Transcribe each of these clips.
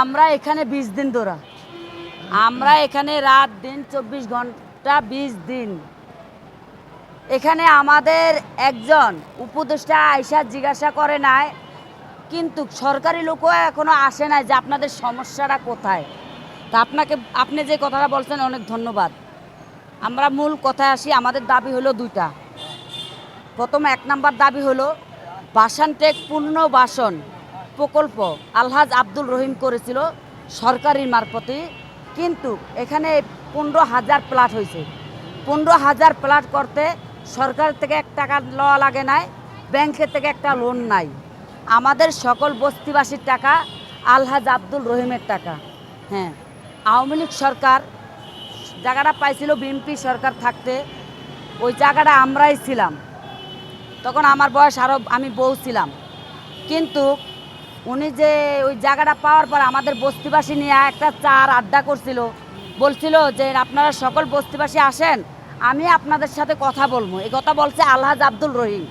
আমরা এখানে বিশ দিন ধরা। আমরা এখানে রাত দিন, চব্বিশ ঘণ্টা বিশ দিন। এখানে আমাদের একজন উপদেষ্টা আইসা জিজ্ঞাসা করে নাই, কিন্তু সরকারি লোকও এখনও আসে নাই যে আপনাদের সমস্যাটা কোথায়। তা আপনাকে, আপনি যে কথাটা বলছেন অনেক ধন্যবাদ। আমরা মূল কথায় আসি, আমাদের দাবি হলো দুইটা। প্রথম এক নাম্বার দাবি হলো, বাসানটেক পূর্ণ বাসন। প্রকল্প আলহাজ আব্দুল রহিম করেছিল সরকারি মারফতে, কিন্তু এখানে পনেরো হাজার প্লাট হয়েছে। পনেরো হাজার প্লাট করতে সরকার থেকে এক টাকা লওয়া লাগে নাই, ব্যাংকের থেকে একটা লোন নাই। আমাদের সকল বস্তিবাসীর টাকা, আলহাজ আব্দুল রহিমের টাকা। হ্যাঁ আওয়ামী লীগ সরকার, জায়গাটা পাইছিল বিএনপি সরকার থাকতে, ওই জায়গাটা আমরাই ছিলাম। তখন আমার বয়স আরও আমি বউ ছিলাম। কিন্তু উনি যে ওই জায়গাটা পাওয়ার পর আমাদের বস্তিবাসী নিয়ে একটা চার আড্ডা করছিল। বলছিল যে আপনারা সকল বস্তিবাসী আসেন, আমি আপনাদের সাথে কথা বলব। এই কথা বলছে আলহাজ আব্দুল রহিম।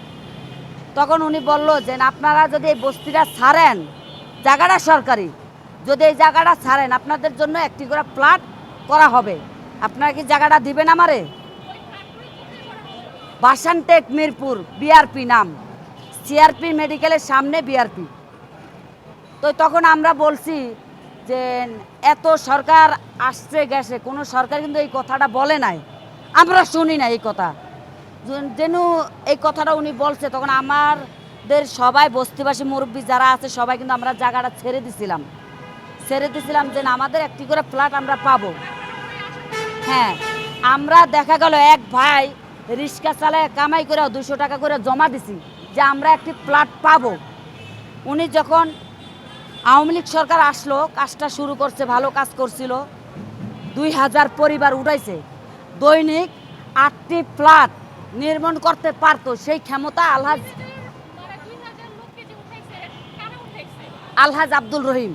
তখন উনি বলল যে, আপনারা যদি এই বস্তিটা ছাড়েন, জায়গাটা সরকারি, যদি এই জায়গাটা ছাড়েন, আপনাদের জন্য একটি করে প্লাট করা হবে। আপনারা কি জায়গাটা দিবেন আমারে? বাসানটেক মিরপুর, বিআরপি নাম। সিআরপি মেডিকেলের সামনে বিআরপি। তো তখন আমরা বলছি যে এত সরকার আসছে গেছে, কোনো সরকার কিন্তু এই কথাটা বলে নাই। আমরা শুনি না এই কথা। যেন এই কথাটা উনি বলছে, তখন আমাদের সবাই বস্তিবাসী মুরব্বী যারা আছে, সবাই কিন্তু আমরা জায়গাটা ছেড়ে দিছিলাম। ছেড়ে দিছিলাম যে আমাদের একটি করে ফ্ল্যাট আমরা পাবো। হ্যাঁ আমরা দেখা গেল এক ভাই রিক্সা চালায় কামাই করে দুশো টাকা করে জমা দিছি যে আমরা একটি ফ্ল্যাট পাবো। উনি যখন আওয়ামী লীগ সরকার আসলো, কাজটা শুরু করছে, ভালো কাজ করছিল। দুই হাজার পরিবার উঠাইছে। দৈনিক আটটি ফ্ল্যাট নির্মাণ করতে পারতো, সেই ক্ষমতা আলহাজ আলহাজ আব্দুল রহিম।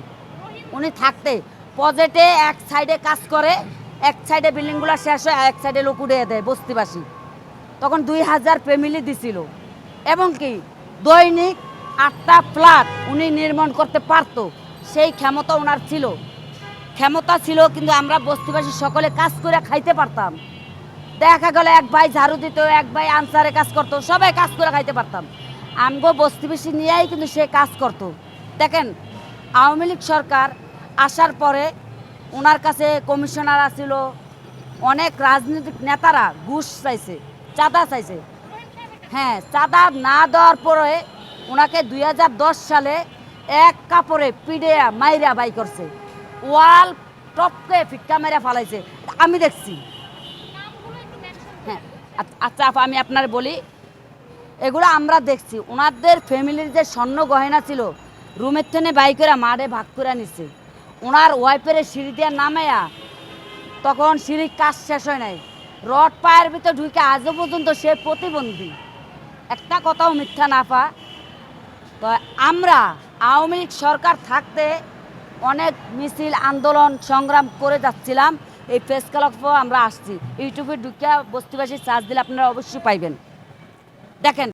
উনি থাকতে। পজেটে এক সাইডে কাজ করে, এক সাইডে বিল্ডিংগুলো শেষ হয় এক সাইডে লোক উড়িয়ে দেয় বস্তিবাসী। তখন দুই হাজার ফ্যামিলি দিছিল। এবং কি, দৈনিক আটটা ফ্ল্যাট উনি নির্মাণ করতে পারতো, সেই ক্ষমতা ওনার ছিল। ক্ষমতা ছিল কিন্তু আমরা বস্তিবাসী সকলে কাজ করে খাইতে পারতাম। দেখা গেল এক ভাই ঝাড়ু দিত, এক ভাই আনসারে কাজ করতো, সবাই কাজ করে খাইতে পারতাম। আমগো বস্তিবাসী নিয়েই কিন্তু সে কাজ করতো। দেখেন, আওয়ামী লীগ সরকার আসার পরে ওনার কাছে কমিশনার আসিল অনেক রাজনৈতিক নেতারা ঘুষ চাইছে, চাঁদা চাইছে। হ্যাঁ চাঁদা না দেওয়ার পরে ওনাকে দুই হাজার দশ সালে এক কাপড়ে পিডে মাইরা বাই করছে। ওয়াল টপকে ফিক্কা মেরে ফালাইছে। আমি দেখছি। হ্যাঁ আচ্ছা- আচ্ছা আমি আপনার বলি, এগুলো আমরা দেখছি। ওনাদের ফ্যামিলির যে স্বর্ণ গয়না ছিল, রুমের থেকে বাই করে মারে ভাগ করে নিচ্ছে ওনার ওয়াইফের সিঁড়ি দিয়ে নামাইয়া তখন সিঁড়ির কাজ শেষ হয় নাই। রড পায়ের ভিতর ঢুকে আজও পর্যন্ত সে প্রতিবন্ধী। একটা কথাও মিথ্যা না পা তো আমরা আওয়ামী লীগ সরকার থাকতে অনেক মিছিল, আন্দোলন, সংগ্রাম করে যাচ্ছিলাম। এই ফেস আমরা আসছি। ইউটিউবে ঢুকিয়া বস্তিবাসী চার্জ দিলে আপনারা অবশ্যই পাইবেন। দেখেন